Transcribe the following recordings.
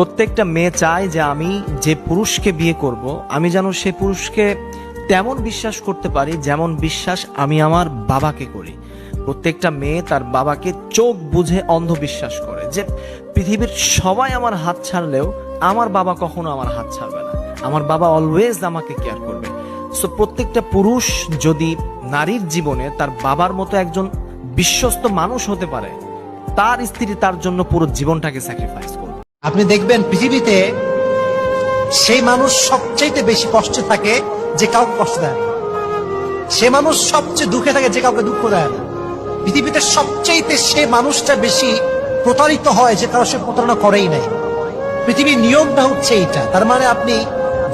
প্রত্যেকটা মেয়ে চায় যে আমি যে পুরুষকে বিয়ে করব, আমি যেন সে পুরুষকে তেমন বিশ্বাস করতে পারি যেমন বিশ্বাস আমি আমার বাবাকে করি। প্রত্যেকটা মেয়ে তার বাবাকে চোখ বুঝে অন্ধবিশ্বাস করে যে পৃথিবীর সবাই আমার হাত ছাড়লেও আমার বাবা কখনো আমার হাত ছাড়বে না। আমার বাবা অলওয়েজ আমাকে কেয়ার করবে। সো প্রত্যেকটা পুরুষ যদি নারীর জীবনে তার বাবার মতো একজন বিশ্বস্ত মানুষ হতে পারে, তার স্ত্রী তার জন্য পুরো জীবনটাকে স্যাক্রিফাইস আপনি দেখবেন পৃথিবীতে সেই মানুষ সবচেয়ে বেশি কষ্টে থাকে যে কাউকে কষ্ট দেয় সে মানুষ সবচেয়ে দুঃখে থাকে যে কাউকে দুঃখ দেয় না। পৃথিবীতে সবচেয়ে সে মানুষটা বেশি প্রতারিত হয় যে কারও সে প্রতারণা করেই নাই। পৃথিবীর নিয়মটা হচ্ছে এইটা। তার মানে আপনি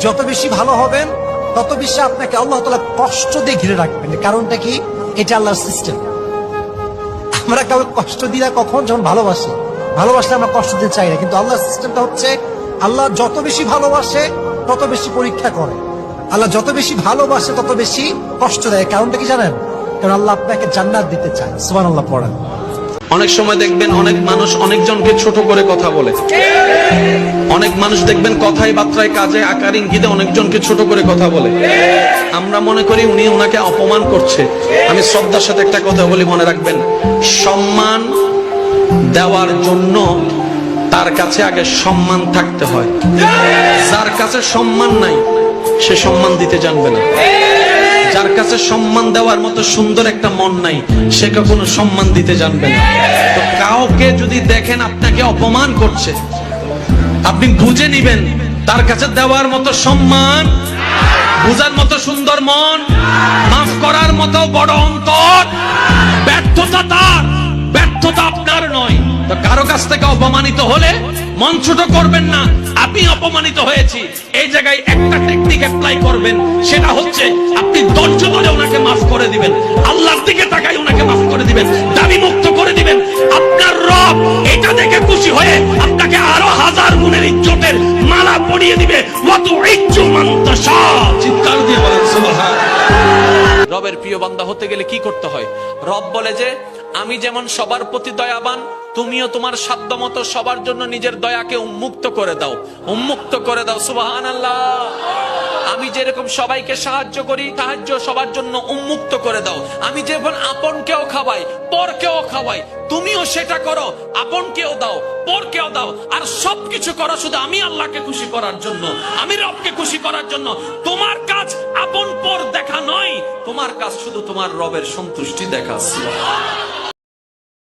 যত বেশি ভালো হবেন, তত বেশি আপনাকে আল্লাহ তালা কষ্ট দিয়ে ঘিরে রাখবেন। কারণটা কি? এটা আল্লাহর সিস্টেম আমরা কাউকে কষ্ট দিই না কখন যখন ভালোবাসি। ভালোবাসলে আমরা কষ্ট দিতে চাই না, কিন্তু আল্লাহর সিস্টেমটা হচ্ছে আল্লাহ যত বেশি ভালোবাসে, তত বেশি পরীক্ষা করে। আল্লাহ যত বেশি ভালোবাসে, তত বেশি কষ্ট দেয়। কারণটা কি জানেন? কারণ আল্লাহ আপনাকে জান্নাত দিতে চায়। সুবান আল্লাহ পড়েন। অনেক সময় দেখবেন অনেক মানুষ অনেকজনকে ছোট করে কথা বলে। অনেক মানুষ দেখবেন কথায় বার্তায় কাজে আকার ইঙ্গিতে অনেকজনকে ছোট করে কথা বলে। আমরা মনে করি উনি ওনাকে অপমান করছে। আমি শ্রদ্ধার সাথে একটা কথা বলি, মনে রাখবেন। সম্মান দেওয়ার জন্য তার কাছে আগে সম্মান থাকতে হয়। যার কাছে সম্মান নাই, সে সম্মান দিতে জানবে না। যার কাছে সম্মান দেওয়ার মতো সুন্দর একটা মন নাই, সে কখনো সম্মান দিতে জানবে না। তো কাউকে যদি দেখেন আপনাকে অপমান করছে, আপনি বুঝে নিবেন, তার কাছে দেওয়ার মতো সম্মান, বুঝার মতো সুন্দর মন, মাফ করার মতো বড় অন্তর, ব্যর্থতা তার। কাছ থেকে অপমানিত হলে মন ছোট করবেন না। আমি অপমানিত হয়েছি। এই জায়গায় একটা টেকনিক অ্যাপ্লাই করবেন। সেটা হচ্ছে আপনি ধৈর্য ধরে ওনাকে মাফ করে দিবেন। আল্লাহর দিকে তাকাই ওনাকে মাফ করে দিবেন। দাবি মুক্ত করে দিবেন। আপনার রব এটা দেখে খুশি হয়ে আপনাকে আরও হাজার গুণের ইজ্জতের মালা পরিয়ে দিবে। ওয়াতু ইজ্জু মান তাশা। চিৎকার দিয়ে বলেন সুবহান। রবের প্রিয় বান্দা হতে গেলে কি করতে হয়? রব বলে যে আমি যেমন সবার প্রতি দয়াবান তুমিও তোমার সাধ্য মতো সবার জন্য নিজের দয়াকে উন্মুক্ত করে দাও। উন্মুক্ত করে দাও সুবাহান আল্লাহ আমি যেরকম সবাইকে সাহায্য করি, সাহায্য সবার জন্য উন্মুক্ত করে দাও। আমি যেমন আপনকেও খাওয়াই, পরকেও খাওয়াই, তুমিও সেটা করো, আপনকেও দাও পর পরকেও দাও। আর সবকিছু করো শুধু আমি আল্লাহকে খুশি করার জন্য, আমি রবকে খুশি করার জন্য। তোমার কাজ আপন পর দেখা নয়, তোমার কাজ শুধু তোমার রবের সন্তুষ্টি দেখা।